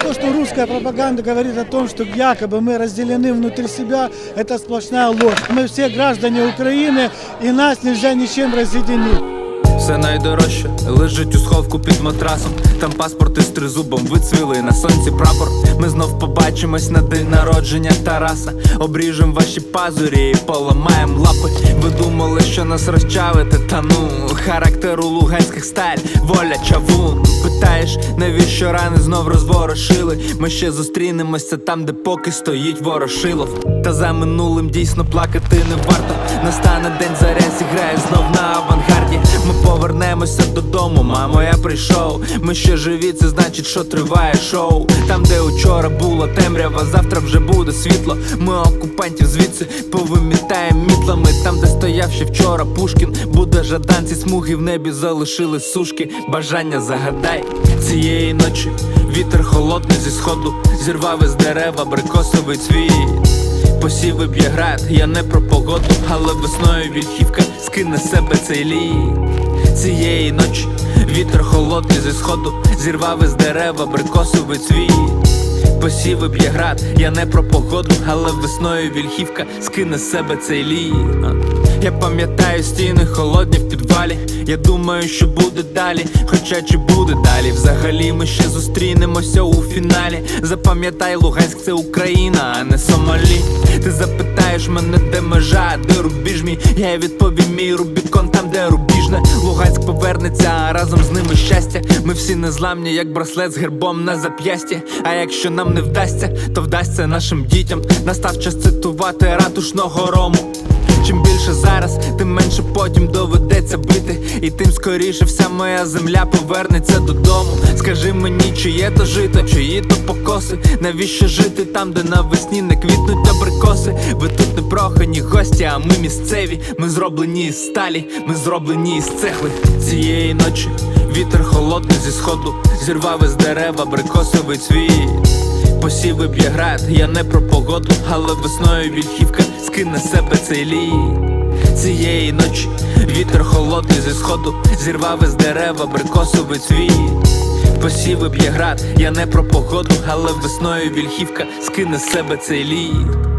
То, что русская пропаганда говорит о том, что якобы мы разделены внутри себя, это сплошная ложь. Мы все граждане Украины, и нас нельзя ничем разъединить. Все найдорожче лежить у сховку під матрасом. Там паспорт із тризубом вицвілий на сонці прапор. Ми знов побачимось на день народження Тараса. Обріжем ваші пазурі і поламаєм лапи. Ви думали, що нас розчавити, та ну характер у луганських сталь, воля чавун. Питаєш, навіщо рани знов розворошили? Ми ще зустрінемося там, де поки стоїть ворошилов. Та за минулим дійсно плакати не варто. Настане день заря прийшов. Ми ще живі, це значить, що триває шоу. Там, де учора було темрява, завтра вже буде світло. Ми окупантів звідси повимітаємо мітлами. Там, де стояв ще вчора Пушкін, буде жадан, ці смуги в небі залишили сушки. Бажання загадай цієї ночі. Вітер холодний зі сходу, зірвав із дерева брикосовий цвіт. Посіви б'є град, я не про погоду, але весною вільхівка скине себе цей лід Цієї ночі вітер холодний зі сходу, зірвав із дерева брикосовий цвіт Посіви б'є град, я не про погоду, але весною вільхівка скине з себе цей лід Я пам'ятаю стіни холодні в підвалі. Я думаю, що буде далі, хоча чи буде далі. Взагалі ми ще зустрінемося у фіналі. Запам'ятай, Луганськ це Україна, а не Сомалі. Ти запитаєш мене, де межа, де рубіж мій. Я відповім мій Рубікон, там, де рубіжне. Луганськ повернеться, а разом з ними щастя. Ми всі незламні, як браслет з гербом на зап'ясті. А якщо нам не вдасться, то вдасться нашим дітям. Настав час цитувати ратушного рому. Чим більше зараз, тим менше потім доведеться бити. І тим скоріше вся моя земля повернеться додому. Скажи мені, чи є то жито, чиї то покоси. Навіщо жити там, де навесні не квітнуть абрикоси? Ви тут не прохані гості, а ми місцеві. Ми зроблені із сталі, ми зроблені із цехли. Цієї ночі вітер холодний зі сходу, зірвав із дерева абрикосовий цвіт. Посіви б'є град, я не про погоду, але весною вільхівка скине себе цей лід Цієї ночі вітер холодний зі сходу, зірвав із дерева брикосовий цвіт. Посіви б'є град, я не про погоду, але весною вільхівка скине себе цей лід